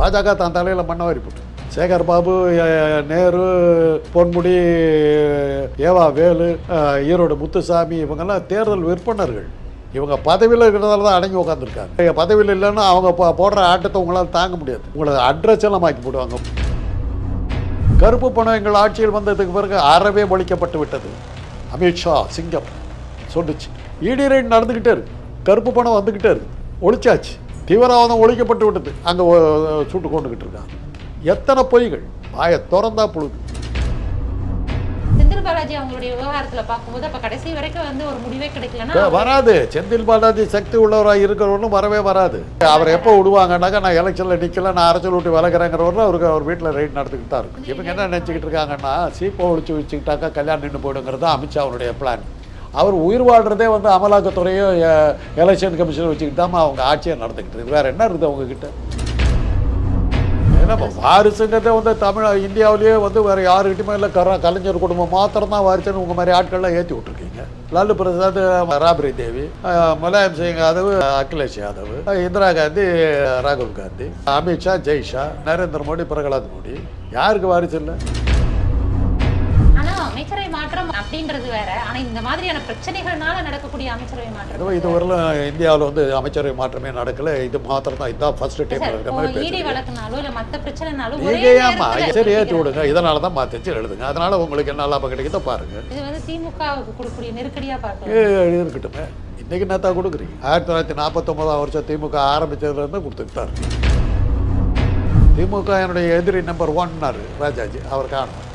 பாஜக தான் தலையில் மண்ணவாரி போட்டு. சேகர் பாபு நேரு பொன்முடி ஏவா வேலு ஈரோடு முத்துசாமி இவங்கெல்லாம் தேர்தல் விற்பனர்கள். இவங்க பதவியில் இருக்கிறதால தான் அடங்கி உட்காந்துருக்காங்க பதவியில் இல்லைன்னா அவங்க போடுற ஆட்டத்தை உங்களால் தாங்க முடியாது. உங்களை அட்ரஸ் எல்லாம் ஆக்கி போடுவாங்க. கருப்பு பணம் எங்கள் ஆட்சியில் வந்ததுக்கு பிறகு அறவே ஒழிக்கப்பட்டு விட்டது. அமித்ஷா சிங்கம். சொல்லுச்சு இடி ரைட் நடந்துக்கிட்டே இருக்கு. கருப்பு பணம் வந்துக்கிட்டே இருக்கு. ஒழிச்சாச்சு. தீவிரவாதம் ஒழிக்கப்பட்டு விட்டது. அங்கே சுட்டு கொண்டுக்கிட்டு இருக்காங்க. எத்தனை பொய்கள்? வாயை திறந்தா புழுது செந்தில் பாலாஜி அவங்களுடைய விவகாரத்துல பார்க்கும்போது அப்ப கடைசி வரைக்கும் வந்து ஒரு முடிவே கிடைக்கலன்னா க- வராது. செந்தில் பாலாஜி சக்தி உள்ளவராக இருக்கிறவனும் வரவே வராது. அவர் எப்போ விடுவாங்கன்னாக்கா நான் எலெக்ஷனில் நிற்கல நான் அரசியல் விட்டு விலகிறேங்கிறவரும் அவருக்கு அவர் வீட்டில் ரைட் நடந்துக்கிட்டு தான் இருக்கும் இவங்க என்ன நினச்சிக்கிட்டு இருக்காங்கன்னா சீப்பை ஒழிச்சு வச்சுக்கிட்டாக்கா கல்யாணம் நின்று போயிடுங்கிறது தான் அமித்ஷா அவருடைய பிளான் அவர் உயிர் வாழ்கிறதே வந்து அமலாக்கத்துறையும் எலெக்ஷன் கமிஷனை வச்சுக்கிட்டு தான் அவங்க ஆட்சியை நடந்துக்கிட்டு இருக்கு. வேற என்ன இருக்குது அவங்கக்கிட்ட ஏன்னா இப்போ வாரிசுங்கிறதே வந்து தமிழ் இந்தியாவிலேயே வந்து வேறு யாருக்கிட்டையுமே இல்லை. கர கலைஞர் குடும்பம் மாத்திரம் தான் வாரிசுன்னு உங்கள் மாதிரி ஆட்கள்லாம் ஏற்றி விட்ருக்கீங்க லாலு பிரசாத் ராபரி தேவி முலாயம் சிங் யாதவ் அகிலேஷ் யாதவ் இந்திரா காந்தி ராகுல் காந்தி அமித்ஷா ஜெய்ஷா நரேந்திர மோடி பிரகலாத் மோடி. யாருக்கு வாரிசு இல்லை? ஆனா அமைச்சரவை மாற்றம் அப்படின்றது வேற. ஆனா இந்த மாதிரியான பிரச்சனைகள்னால நடக்கக்கூடிய அமைச்சரவை மாற்றம் இதுவரை இதுவரையிலும் இந்தியாவில் வந்து அமைச்சரவை மாற்றமே நடக்கல. இது மாத்திரம் தான் இதுதான் ஃபர்ஸ்ட் டைம் இப்போ மாதிரி ஈடி பேசுறீங்க. வழக்குனாலும் இல்ல மத்த பிரச்சனைனாலும் நேரத்துல சரி ஏற்றி. விடுங்க இதனால தான் மாற்றிச்சு எழுதுங்க. அதனால உங்களுக்கு என்ன லாபம் கிடைக்குதோ பாருங்க. இது வந்து திமுகவுக்கு கொடுக்கக்கூடிய நெருக்கடியா பார்க்கலாம் இருக்கட்டுமே இன்னைக்கு என்னத்தான் கொடுக்குறீங்க? ஆயிரத்தி தொள்ளாயிரத்தி நாற்பத்தொம்பதாம் வருஷம் திமுக ஆரம்பிச்சதுலேருந்து இருக்கு திமுக என்னுடைய எதிரி நம்பர் ஒன்னாரு ராஜாஜி. அவர் காணும்.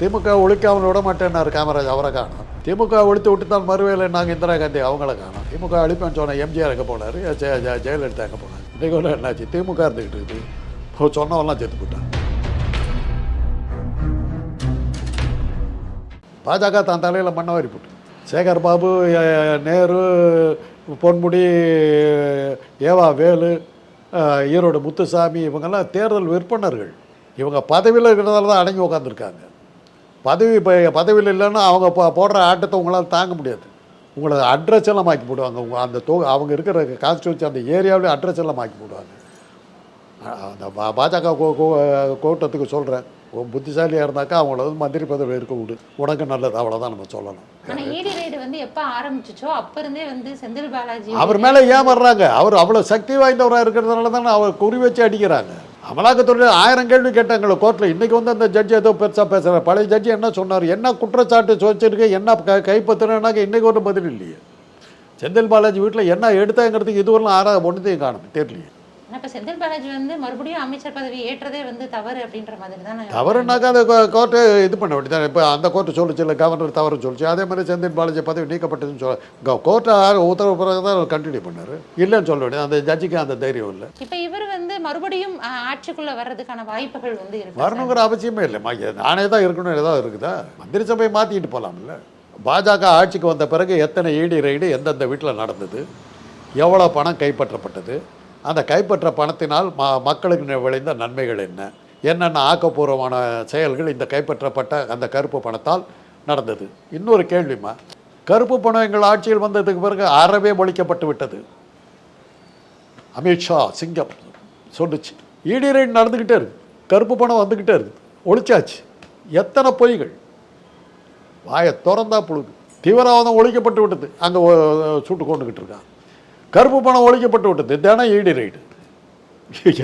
திமுக ஒழிக்காமல் விட மாட்டேன்னாரு காமராஜ் அவரை காணும். திமுக ஒழித்து விட்டு தான் மறுவேலை நாங்கள் இந்திரா காந்தி அவங்கள காணும். திமுக அழிப்பேன்னு சொன்ன எம்ஜிஆர் எங்கே போனார்? ஜெயலலிதா எங்கே போனார்? இன்றைக்கு என்னாச்சு? திமுக இருந்துக்கிட்டு இருக்குது சொன்னவெல்லாம் செத்து போட்டான் பாஜக தான் தலையில் மண்ணவாரி போட்டு. சேகர் பாபு நேரு பொன்முடி ஏவா வேலு ஈரோடு முத்துசாமி இவங்கெல்லாம் தேர்தல் விற்பனர்கள். இவங்க பதவியில் இருக்கிறதால தான் அடங்கி உட்காந்துருக்காங்க பதவி இப்போ பதவியில் இல்லைன்னா அவங்க போடுற ஆட்டத்தை உங்களால் தாங்க முடியாது. உங்களை அட்ரஸ் எல்லாம் ஆக்கி போடுவாங்க. உங்க அந்த தொ அவங்க இருக்கிற கான்ஸ்டியூன்சி அந்த ஏரியாவிலே அட்ரஸ் எல்லாம் ஆக்கி போடுவாங்க அந்த பா- பாஜக கூட்டத்துக்கு சொல்கிறேன் புத்திசாலியாக இருந்தாக்கா அவங்கள வந்து மந்திரி பதவி இருக்க விடு. உனக்கு நல்லது அவ்வளோதான் நம்ம சொல்லணும். அவர் மேலே ஏன் வர்றாங்க அவர் அவ்வளோ சக்தி வாய்ந்தவராக இருக்கிறதுனால தானே அவர் குறி வச்சு அடிக்கிறாங்க. அமலாக்கத்துறையில் ஆயிரம் கேள்வி கேட்டாங்களோ கோர்ட்டில் இன்றைக்கி வந்து அந்த ஜட்ஜி ஏதோ பெருசாக பேசுகிறார் பழைய ஜட்ஜி என்ன சொன்னார்? என்ன குற்றச்சாட்டு வச்சிருக்கு என்ன க கைப்பற்றுனாக்க இன்றைக்கி ஒன்றும் பதில் இல்லையே. செந்தில் பாலாஜி வீட்டில் என்ன எடுத்தாங்கிறதுக்கு இதுவரையும் ஆறா ஒன்றுத்தையும் காணும் தெரியலையே இப்ப செந்தில் பாலாஜி வந்து மறுபடியும் அமைச்சர் பதவி ஏற்றதே வந்து தவறு அப்படின்ற மாதிரி தானே? தவறுனாக்கா அதை கோர்ட்டு இது பண்ண வேண்டியதான் இப்போ அந்த கோர்ட்டு சொல்லுச்சு இல்லை கவர்னர் தவறு சொல்லுச்சு. அதே மாதிரி செந்தில் பாலாஜி பதவி நீக்கப்பட்டதுன்னு சொல்ல கோர்ட்டை உத்தரவு பிறகு தான் கண்டினியூ பண்ணார். இல்லைன்னு சொல்ல வேண்டியது. அந்த ஜட்ஜிக்கு அந்த தைரியம் இல்லை. இப்ப இவர் வந்து மறுபடியும் ஆட்சிக்குள்ள வர்றதுக்கான வாய்ப்புகள் வந்து இருக்கு வரணுங்கிற அவசியமே இல்லைம்மா நானே தான் இருக்கணும் ஏதாவது இருக்குதா? மந்திரி சபையை மாற்றிட்டு போகலாம்ல பாஜக ஆட்சிக்கு வந்த பிறகு எத்தனை ஈடி ரைடு எந்தெந்த வீட்டில் நடந்தது? எவ்வளோ பணம் கைப்பற்றப்பட்டது? அந்த கைப்பற்ற பணத்தினால் ம மக்களுக்கு விளைந்த நன்மைகள் என்ன? என்னென்ன ஆக்கப்பூர்வமான செயல்கள் இந்த கைப்பற்றப்பட்ட அந்த கருப்பு பணத்தால் நடந்தது? இன்னொரு கேள்விம்மா. கருப்பு பணம் எங்கள் ஆட்சியில் வந்ததுக்கு பிறகு அறவே ஒழிக்கப்பட்டு விட்டது. அமித்ஷா சிங்கம் சொல்லுச்சு. இடி நடந்துக்கிட்டே இருக்கு. கருப்பு பணம் வந்துக்கிட்டே இருக்கு. ஒழிச்சாச்சு. எத்தனை பொய்கள்? வாயை திறந்தா புழுது தீவிரவாதம் ஒழிக்கப்பட்டு விட்டது. அங்கே சுட்டு கொண்டுக்கிட்டு இருக்கான். கருப்பு பணம் ஒழிக்கப்பட்டு விட்டது. தினம் இடி ரைடு.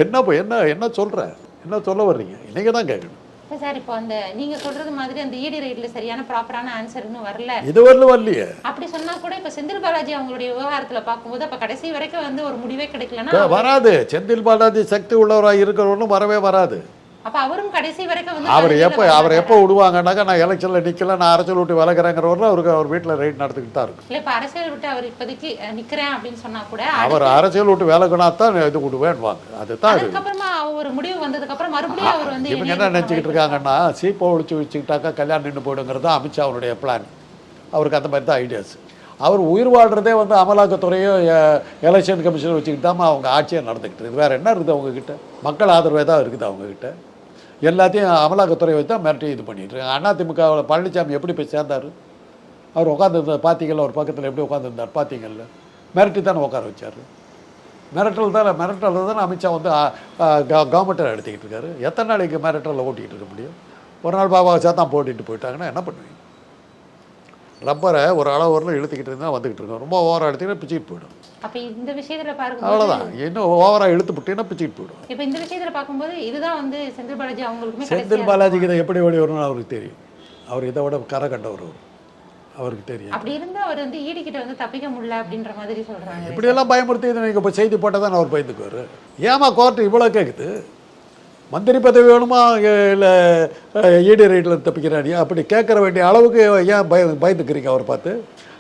என்ன என்ன என்ன சொல்கிற என்ன சொல்ல வர்றீங்க? இன்றைக்கி தான் கேட்கணும் சார் இப்போ அந்த நீங்க சொல்றது மாதிரி அந்த ஈடி ரைட்ல சரியான ப்ராப்பரான ஆன்சர் இன்னும் வரல. இதுவரையிலும் வரலையே. அப்படி சொன்னா கூட இப்ப செந்தில் பாலாஜி அவங்களுடைய விவகாரத்துல பார்க்கும்போது அப்ப கடைசி வரைக்கும் வந்து ஒரு முடிவே கிடைக்கலன்னா வராது. செந்தில் பாலாஜி சக்தி உள்ளவராக இருக்கிறவனும் வரவே வராது. அப்ப அவரும் கடைசி வரைக்கும் வந்து அவர் எப்போ வர அவர்? எப்போ விடுவாங்கன்னாக்கா நான் எலெக்ஷனில் நிற்கல நான் அரசியல் விட்டு விலகிறேங்கிறவரும் அவருக்கு அவர் வீட்டில் ரைட் நடந்துக்கிட்டு தான் இருக்கும். இல்ல இப்ப அரசியல் விட்டு அவர் இப்போதைக்கு அஹ், நிக்கிறேன் அப்படின்னு சொன்னா கூட அவர் அரசியல் விட்டு விலகினா தான் இது விடுவேன் வாங்க அதுதான் அதுக்கப்புறமா ஒரு முடிவு வந்ததுக்கு அப்புறம் மறுபடியும் அவர் வந்து இவங்க என்ன நினச்சிக்கிட்டு இருக்காங்கன்னா சீப்பை ஒழிச்சு வச்சுக்கிட்டாக்கா கல்யாணம் நின்று போயிடுங்கிறது அமித்ஷா அவருடைய பிளான் அவருக்கு அந்த மாதிரி தான் ஐடியாஸ் அவர் உயிர் வாழ்றதே வந்து அமலாக்கத்துறையும் எ- எலெக்ஷன் கமிஷன் வச்சுக்கிட்டு தான் அவங்க ஆட்சியை நடந்துக்கிட்டு இருக்குது வேறு என்ன இருக்குது அவங்கக்கிட்ட மக்கள் ஆதரவே தான் இருக்குது அவங்கக்கிட்ட எல்லாத்தையும் அமலாக்கத்துறை வச்சு தான் மிரட்டி இது பண்ணிட்டுருக்காங்க அதிமுகவில் பழனிசாமி எப்படி போய் சேர்ந்தார்? அவர் உட்காந்துருந்தார் பார்த்தீங்கல்ல ஒரு பக்கத்தில் எப்படி உட்காந்துருந்தார் பார்த்தீங்கல்ல மிரட்டி தானே உட்கார வச்சார். மிரட்டல் தான் மிரட்டல் தான் அமித்ஷா வந்து கவர்மெண்ட்டை எடுத்துக்கிட்டு இருக்காரு. எத்தனை நாளைக்கு மிரட்டலில் ஓட்டிகிட்டு இருக்க முடியும்? ஒரு நாள் பாபா சாத்தான் போட்டிட்டு போயிட்டாங்கன்னா என்ன பண்ணுவீங்க? ரப்பரை ஒரு அளவு வரல இழுத்துக்கிட்டு இருந்தால் வந்துக்கிட்டு இருக்கோம். ரொம்ப ஓவராக எடுத்தீங்கன்னா பிச்சுக்கிட்டு போயிடும். அப்ப இந்த விஷயத்துல பார்க்கும்போது அவ்வளோதான் இன்னும் ஓவராக இழுத்து விட்டீங்கன்னா பிச்சுக்கிட்டு போயிடும். இப்ப இந்த விஷயத்துல பார்க்கும்போது இதுதான் வந்து செந்தில் பாலாஜி அவங்களுக்குமே செந்தில் பாலாஜிக்கு இதை எப்படி வெளியே வரணும்னு அவருக்கு தெரியும். அவர் இதை விட கரை கண்டவர் அவர். அவருக்கு தெரியும். அப்படி இருந்தா அவர் வந்து ஈடி கிட்ட வந்து தப்பிக்க முடியல அப்படின்ற மாதிரி சொல்றாங்க. இப்படியெல்லாம் பயமுறுத்தி இதை நீங்கள் இப்போ செய்தி போட்டால் தான் அவர் பயந்துக்குவார். ஏமா கோர்ட்டு இவ்வளோ கேட்குது மந்திரி பதவி வேணுமா இல்லை ஈடி ரைட்டில் தப்பிக்கிறாரியா அப்படி கேட்குற வேண்டிய அளவுக்கு ஏன் பய பயந்துக்கிறீங்க அவர் பார்த்து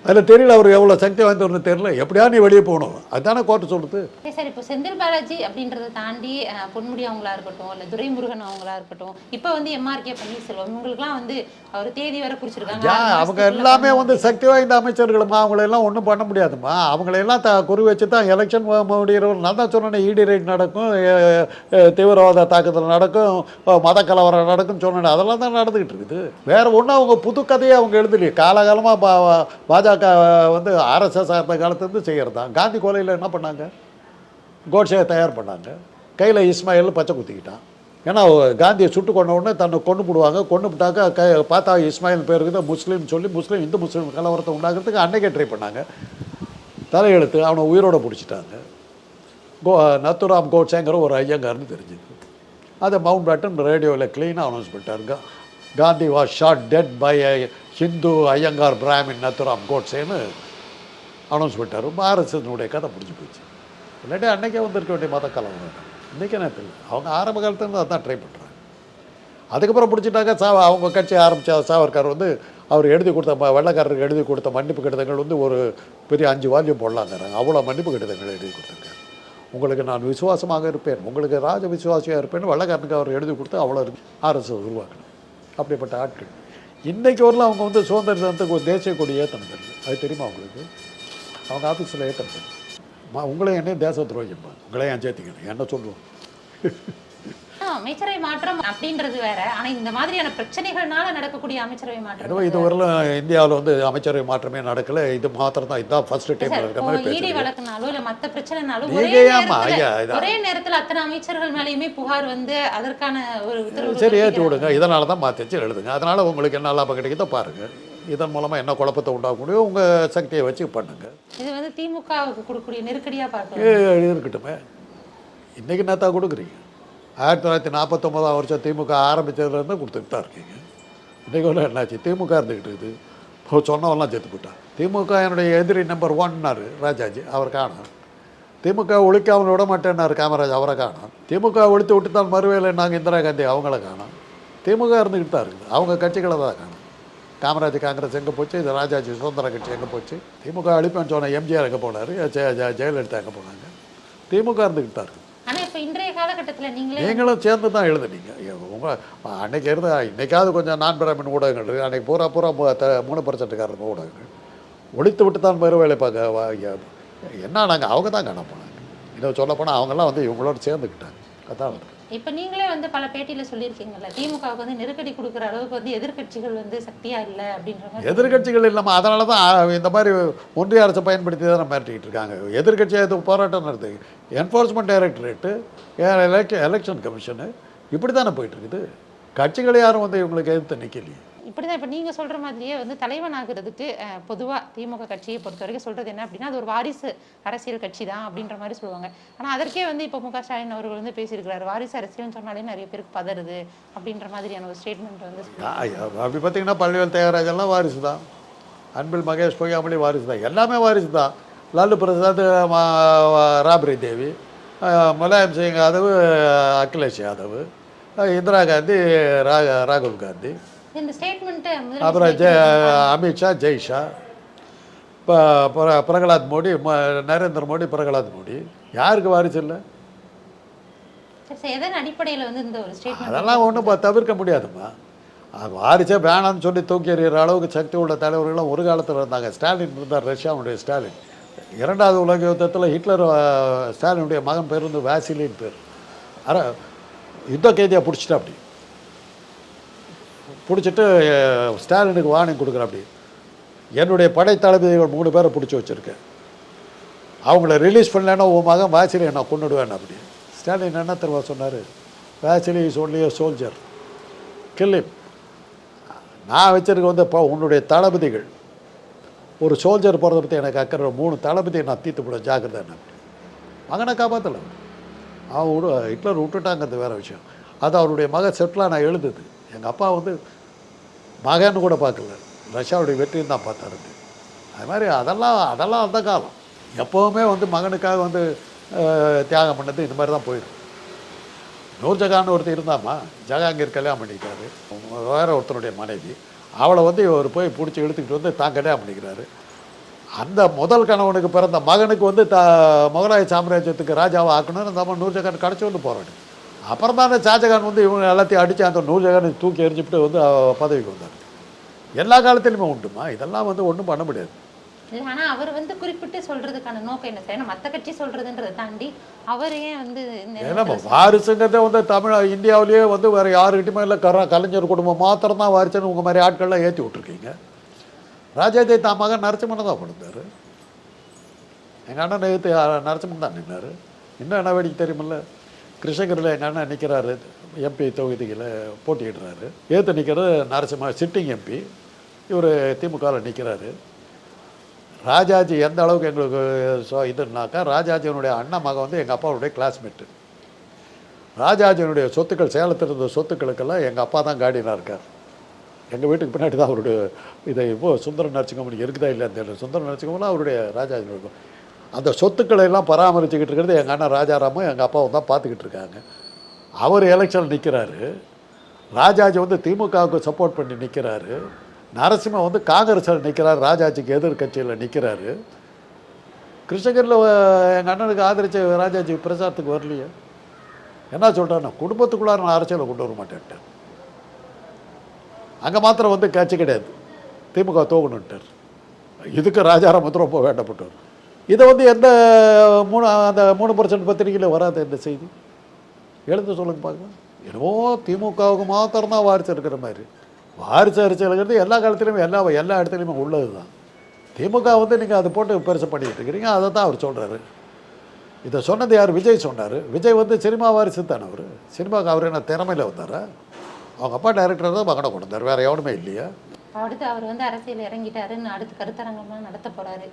அதில் தெரியல அவர் எவ்வளோ சக்தி வாய்ந்தவர்னு தெரியல. எப்படியா நீ வெளியே போகணும். அதுதானே கோர்ட்டு சொல்லுது. சரி இப்போ செந்தில் பாலாஜி அப்படின்றத தாண்டி பொன்முடி அவங்களா இருக்கட்டும் இல்ல துரைமுருகன் அவங்களா இருக்கட்டும் இப்போ வந்து எம்ஆர்கே பன்னீர்செல்வம் இவங்களுக்குலாம் வந்து அவர் தேதி வரை குறிச்சிருக்காங்க. அவங்க எல்லாமே. வந்து சக்தி வாய்ந்த அமைச்சர்களுமா. அவங்களெல்லாம் ஒன்றும் பண்ண முடியாதும்மா அவங்களெல்லாம் த குறி வச்சு தான் எலெக்ஷன் முடிகிறவர். நான் தான் சொன்னேன் இடி ரைட் நடக்கும் தீவிரவாத தாக்குதல் நடக்கும் மத கலவரம் நடக்கும் சொன்னேன். அதெல்லாம் தான் நடந்துக்கிட்டு இருக்குது. வேற ஒன்றும் அவங்க புது கதையை அவங்க எழுதலையே. காலகாலமாக பா பாஜக வந்து ஆர்எஸ்எஸ் ஆர்ந்த காலத்துலேருந்து செய்கிறது தான் காந்தி கொலையில் என்ன பண்ணாங்க? கோட்ஸையை தயார் பண்ணாங்க. கையில் இஸ்மாயில் பச்சை குத்திக்கிட்டான். ஏன்னா காந்தியை சுட்டு கொண்ட உடனே தன்னை கொண்டு போடுவாங்க. கொண்டு விட்டாக்க க பார்த்தா இஸ்மாயில் பேருக்கு தான் முஸ்லீம் சொல்லி முஸ்லீம் இந்து முஸ்லீம் கலவரத்தை உண்டாகிறதுக்கு அன்னைக்கே ட்ரை பண்ணாங்க. தலையெழுத்து அவனை உயிரோட பிடிச்சிட்டாங்க. கோ நத்துராம் கோட்ஸேங்கிற ஒரு ஐயங்கார்னு தெரிஞ்சுது. அதை மவுண்ட் பேட்டன் ரேடியோவில் க்ளீனாக announce பண்ணிட்டாருங்க. Gandhi was shot dead by Hindu Iyengar Brahmin Nathuram கோட்ஸேன்னு announce பண்ணிட்டார் ஆர்எஸ்எஸ்னுடைய கதை பிடிச்சி போச்சு. இல்லாட்டி அன்னைக்கே வந்திருக்க வேண்டிய மத கலவரம் இன்றைக்கே நான் தெரியல அவங்க ஆரம்ப காலத்துலேருந்து அதான் ட்ரை பண்ணுறாங்க அதுக்கப்புறம் பிடிச்சிட்டாக்க சா அவங்க கட்சி ஆரம்பித்த சாவர்கர் வந்து அவர் எழுதி கொடுத்த ம- எழுதி கொடுத்த மன்னிப்பு கடிதங்கள் வந்து ஒரு பெரிய அஞ்சு வால்யூம் போடலாங்கிறாங்க. அவ்வளோ மன்னிப்பு கடிதங்கள் எழுதி கொடுத்துருக்காரு. உங்களுக்கு நான் விசுவாசமாக இருப்பேன். உங்களுக்கு ராஜ விசுவாசியாக இருப்பேன் வெள்ளக்காரனுக்கு அவர் எழுதி கொடுத்து அவ்வளோ ஆர்எஸ்எஸ் உருவாக்கணும் அப்படிப்பட்ட ஆட்கள். இன்றைக்கு வரலாம் அவங்க வந்து சுதந்திர தினத்துக்கு ஒரு தேசிய கொடி ஏற்றணும் அது தெரியுமா உங்களுக்கு? அவங்க ஆஃபீஸில் ஏற்றணும் உங்களையும் என்ன தேச துரோகிப்பா உங்களையும் சேர்த்திக்கணும்? என்ன சொல்லுவோம்? ஆ, அமைச்சரவை மாற்றம் அப்படின்றது வேற. ஆனா இந்த மாதிரியான பிரச்சனைகள்னால நடக்கக்கூடிய அமைச்சரவை மாற்றம் இது வரலாம் இந்தியாவில் வந்து அமைச்சரவை மாற்றமே நடக்கல. இது மாத்திரம் தான் இதுதான் ஃபர்ஸ்ட் டைம் இருக்கிற மாதிரி இடி பேசுறீங்க. வழக்குனாலோ இல்ல மத்த பிரச்சனைனாலும் நீங்க ஒரே நேரத்துல- அத்தனை அமைச்சர்கள் மேலயுமே புகார் வந்து அதற்கான ஒரு உத்தரவு சரி ஏற்றி விடுங்க இதனால தான் மாற்றி வச்சு எழுதுங்க. அதனால உங்களுக்கு என்ன லாபம் கிடைக்குதோ பாருங்க. இதன் மூலமா என்ன குழப்பத்தை உண்டாக்க முடியும் உங்க சக்தியை வச்சு பண்ணுங்க. இது வந்து திமுகவுக்கு கொடுக்கக்கூடிய நெருக்கடியா ஏ, பார்க்கலாம் இருக்கட்டுமே. இன்னைக்கு நேத்தா கொடுக்குறீங்க. ஆயிரத்தி தொள்ளாயிரத்தி நாற்பத்தொம்பதாம் வருஷம் திமுக ஆரம்பித்ததுலேருந்து கொடுத்துட்டு தான் இருக்கீங்க. இன்றைக்கு ஒன்று என்னாச்சு? திமுக இருந்துக்கிட்டு இருக்குது. இப்போ சொன்னவெல்லாம் செத்து போட்டான் திமுக என்னுடைய எதிரி நம்பர் ஒன்னார் ராஜாஜி. அவர் காணும். திமுக ஒழிக்காமல் விட மாட்டேன்னாரு காமராஜ். அவரை காணும். திமுக ஒழித்து விட்டு தான் மறுவேல நாங்கள் இந்திரா காந்தி அவங்கள காணோம். திமுக இருந்துக்கிட்டு தான் இருக்குது. அவங்க கட்சிகளை தான் காணும். காமராஜ் காங்கிரஸ் எங்கே போச்சு? இது ராஜாஜி சுதந்திர கட்சி எங்கே போச்சு? திமுக அழிப்பேன்னு சொன்ன எம்ஜிஆர் எங்கே போனார்? ஜெயலலிதா எங்கே போனாங்க? திமுக இருந்துக்கிட்டு தான் இருக்குது. ஆனால் இப்போ இன்றைய காலகட்டத்தில் நீங்களே நீங்களும் சேர்ந்து தான் எழுதுனீங்க உங்க அன்னைக்கு இருந்த இன்னைக்காவது கொஞ்சம் நான் பிராமின் ஊடகங்கள். இருக்கு அன்னைக்கு பூரா பூரா மூணு பர்சன்ட்டுக்காரர் ஊடகங்கள். ஒழித்து விட்டு தான் மறு வேலை பார்க்க வா- என்ன நாங்கள் அவங்க தான் காண போனாங்க இன்னும் சொல்லப்போனால் அவங்கெல்லாம் வந்து இவங்களோட சேர்ந்துக்கிட்டாங்க. அதான் இப்போ நீங்களே வந்து பல பேட்டியில சொல்லியிருக்கீங்கல்ல திமுகவுக்கு வந்து நெருக்கடி கொடுக்குற அளவுக்கு வந்து எதிர்க்கட்சிகள் வந்து சக்தியா இல்ல அப்படின்ற மாதிரி. எதிர்க்கட்சிகள் இல்லாமல் அதனால தான் இந்த மாதிரி ஒன்றிய அரசை பயன்படுத்தி தான் மிரட்டிக்கிட்டு இருக்காங்க. எதிர்க்கட்சியாக இது போராட்டம் நடத்து என்ஃபோர்ஸ்மெண்ட் டைரக்டரேட்டு எலெக்ஷன் கமிஷனு இப்படி தானே போயிட்டு இருக்குது? கட்சிகள் யாரும் வந்து இவங்களுக்கு எதிர்த்து நிற்கலையே இப்படிதான் இப்ப நீங்க சொல்ற மாதிரியே வந்து தலைவன் ஆகுறதுக்கு அஹ், பொதுவா திமுக கட்சியை பொறுத்த வரைக்கும் சொல்றது என்ன அப்படின்னா அது ஒரு வாரிசு அரசியல் கட்சி தான் அப்படின்ற மாதிரி சொல்லுவாங்க. ஆனா அதற்கே வந்து இப்ப மு க ஸ்டாலின் அவர்கள் வந்து பேசியிருக்கிறாரு. வாரிசு அரசியல்னு சொன்னாலே நிறைய பேருக்கு பதறுது அப்படின்ற மாதிரியான ஒரு ஸ்டேட்மெண்ட் வந்து அப்படி பார்த்தீங்கன்னா பள்ளிவேல் தியாகராஜெல்லாம் வாரிசு தான் அன்பில் மகேஷ் பொய்யாமொழி வாரிசு தான் எல்லாமே வாரிசு தான் லாலு பிரசாத் மா- ராப்ரி தேவி முலாயம் சிங் யாதவ் அகிலேஷ் யாதவ் இந்திரா காந்தி ராகுல் காந்தி இந்த ஸ்டேட்மெண்ட் அப்புறம் ஜெ அமித்ஷா ஜெய்ஷா இப்போ பிரகலாத் மோடி நரேந்திர மோடி பிரகலாத் மோடி. யாருக்கு வாரிசு இல்லை? எதன் அடிப்படையில வந்து இந்த அதெல்லாம் ஒன்றும் தவிர்க்க முடியாதும்மா. அது வாரிசே வேணாம்னு சொல்லி தூக்கி எறிகிற அளவுக்கு சக்தி உள்ள தலைவர்கள்லாம் ஒரு காலத்தில் இருந்தாங்க. ஸ்டாலின் இருந்தார் ரஷ்யாவுடைய ஸ்டாலின். இரண்டாவது உலக யுத்தத்தில் ஹிட்லர் ஸ்டாலினுடைய மகன் பேர் வந்து வாசிலின் பேர். அர யுத்த கைதியாக பிடிச்சிட்டா அப்படி பிடிச்சிட்டு ஸ்டாலினுக்கு வார்னிங் கொடுக்குறாப்படி என்னுடைய படை தளபதிகள் மூணு பேரை பிடிச்சி வச்சுருக்கேன். அவங்கள ரிலீஸ் பண்ணலன்னா உன் மகன் வாசிலியை நான் கொண்டுடுவேன் அப்படி. ஸ்டாலின் என்ன தருவா சொன்னார்? Vasily is only soldier killing நான் வச்சுருக்க வந்து இப்போ உன்னுடைய தளபதிகள். ஒரு சோல்ஜர் போகிறத பற்றி எனக்கு அக்கறை மூணு தளபதியை நான் தீர்த்து போட ஜாக்கிரதை என்ன மகனை காப்பாற்றலை அவன் விடு ஹிட்லர் விட்டுட்டாங்கிறது வேறு விஷயம். அது அவருடைய மகன் செட்டிலாக நான் எழுதுது. எங்கள் அப்பா வந்து மகன் கூட பார்க்கல. ரஷ்யாவுடைய வெற்றியும் தான் பார்த்தாரு. அது மாதிரி அதெல்லாம் அதெல்லாம் அந்த காலம். எப்போவுமே வந்து மகனுக்காக வந்து தியாகம் பண்ணது இந்த மாதிரி தான் போயிடும். நூர்ஜகான்னு ஒருத்தர் இருந்தாம்மா ஜஹாங்கீர் கல்யாணம் பண்ணிக்கிறாரு. வேற ஒருத்தருடைய மனைவி. அவளை வந்து இவர் போய் பிடிச்சி இழுத்துக்கிட்டு வந்து தான் கல்யாணம் பண்ணிக்கிறாரு. அந்த முதல் கணவனுக்கு பிறந்த மகனுக்கு வந்து த முகலாய சாம்ராஜ்யத்துக்கு ராஜாவை ஆக்கணும்னு நம்ம நூர்ஜகான் கிடச்சி வந்து போராடி அப்புறம் தானே ஷாஜகான் வந்து இவங்க எல்லாத்தையும் அடித்து அந்த நூர்ஜஹானை தூக்கி எரிஞ்சுட்டு வந்து பதவிக்கு வந்தார். எல்லா காலத்திலுமே உண்டுமா? இதெல்லாம் வந்து ஒன்றும் பண்ண முடியாது. ஆனா அவர் வந்து குறிப்பிட்டு சொல்றதுக்கான நோக்கம் என்ன சார்? மத்த கட்சி சொல்றதுன்றதை தாண்டி அவர் ஏன் வந்து ஏன்னா வாரிசுங்கிறதே வந்து தமிழ் இந்தியாவிலேயே வந்து வேறு யாருக்கிட்டையுமே இல்லை. கர கலைஞர் குடும்பம் மாத்திரம் தான் வாரிசுன்னு உங்கள் மாதிரி ஆட்கள்லாம் ஏற்றி விட்ருக்கீங்க ராஜாஜி தான் மகன் நரசிம்மனை தான் கொடுத்தாரு எங்கள் அண்ணன் எழுத்து நரசிம்மன் தான் நின்னார். இன்னும் என்ன வேடிக்கை தெரியுமில்ல? கிருஷ்ணகிரியில் எங்கள் அண்ணன் நிற்கிறாரு எம்பி தொகுதியில் போட்டியிடுறாரு. ஏற்று நிற்கிறது நரசிம்ம சிட்டிங் எம்பி இவர் திமுகவில் நிற்கிறாரு ராஜாஜி எந்த அளவுக்கு எங்களுக்கு ஸோ இதுனாக்கா ராஜாஜியனுடைய அண்ணன் மகன் வந்து எங்கள் அப்பாவுடைய கிளாஸ்மேட்டு ராஜாஜியனுடைய சொத்துக்கள் சேலத்தில் இருந்த சொத்துக்களுக்கெல்லாம் எங்கள் அப்பா தான் கார்டியனாக இருக்கார். எங்கள் வீட்டுக்கு பின்னாடி தான் அவருடைய இதை இப்போ சுந்தர நரசிங்கமணி இருக்குதா இல்லையான்னு தெரியல. சுந்தர நரசிங்கம்லாம் அவருடைய ராஜாஜி அந்த சொத்துக்களை எல்லாம் பராமரிச்சுக்கிட்டு இருக்கிறது எங்கள் அண்ணன் ராஜாராமும் எங்கள் அப்பாவும் தான் பார்த்துக்கிட்டு இருக்காங்க. அவர் எலெக்ஷன் நிற்கிறாரு ராஜாஜி வந்து திமுகவுக்கு சப்போர்ட் பண்ணி நிற்கிறாரு நரசிம்ம வந்து காங்கிரஸில் நிற்கிறார் ராஜாஜிக்கு எதிர்கட்சியில் நிற்கிறாரு கிருஷ்ணகிரியில் எங்கள் அண்ணனுக்கு ஆதரித்த ராஜாஜி பிரசாரத்துக்கு வரலையே. என்ன சொல்கிறேன்னா குடும்பத்துக்குள்ளார நான் அரசியலை கொண்டு வர மாட்டேன்ட்டேன் அங்கே மாத்திரம் வந்து கட்சி கிடையாது. திமுக தோகணுன்ட்டார் இதுக்கு ராஜாராமத்து ரொம்ப வேண்டப்பட்டவர். இதை வந்து எந்த மூணு அந்த மூணு பர்சன்ட் பத்திரிகையில் வராது இந்த செய்தி. எழுந்து சொல்லுங்க பார்க்கலாம் என்னவோ திமுகவுக்கு மாத்திரம் தான் வாரிசு இருக்கிற மாதிரி. வாரிசு அரசியலுங்கிறது எல்லா காலத்துலேயுமே எல்லா எல்லா இடத்துலையுமே உள்ளது தான் திமுக வந்து நீங்கள் அதை போட்டு பெருசு பண்ணிக்கிட்டு இருக்கிறீங்க அதை தான் அவர் சொல்கிறாரு இதை சொன்னது யார்? விஜய் சொன்னார். விஜய் வந்து சினிமா வாரிசு தானே அவர். சினிமாவுக்கு அவர் என்ன திறமையில் வந்தாரா? அவங்க அப்பா டைரக்டர் தான் மகனை கொண்டு வந்தார். வேறு எவனுமே இல்லையா? அடுத்து அவர் வந்து அரசியல் இறங்கிட்டாருன்னு அடுத்து கருத்தரங்கம்லாம் நடத்த போறாரு.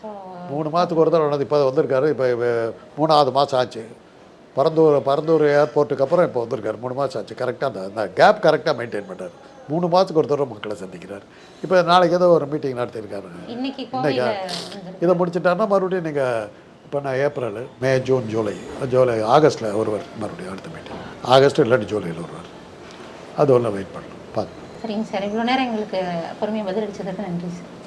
ஸோ மூணு மாதத்துக்கு ஒரு தடவை இப்போ வந்திருக்காரு. இப்போ மூணாவது மாதம் ஆச்சு. பரந்தூர் பரந்தூர் ஏர்போர்ட்டுக்கு அப்புறம் இப்போ வந்திருக்காரு. மூணு மாதம் ஆச்சு. கரெக்டாக அந்த அந்த கேப் கரெக்டாக மெயின்டைன் பண்ணுறாரு மூணு மாதத்துக்கு ஒரு தடவை மக்களை சந்திக்கிறார். இப்போ நாளைக்கு ஏதோ ஒரு மீட்டிங் நடத்தியிருக்காரு. இன்னைக்கு இதை முடிச்சிட்டாருன்னா மறுபடியும் நீங்கள் இப்போ நான் April May June July July ஆகஸ்ட்டில் ஒருவர் மறுபடியும் அடுத்த மீட்டிங் ஆகஸ்ட் இல்லாட்டி ஜூலையில் வருவார் அது ஒன்று வெயிட் பார்க்கலாம் சரிங்க சார். இவ்வளோ நேரம் எங்களுக்கு பொறுமையாக பதிலளிச்சதுக்கு நன்றி சார்.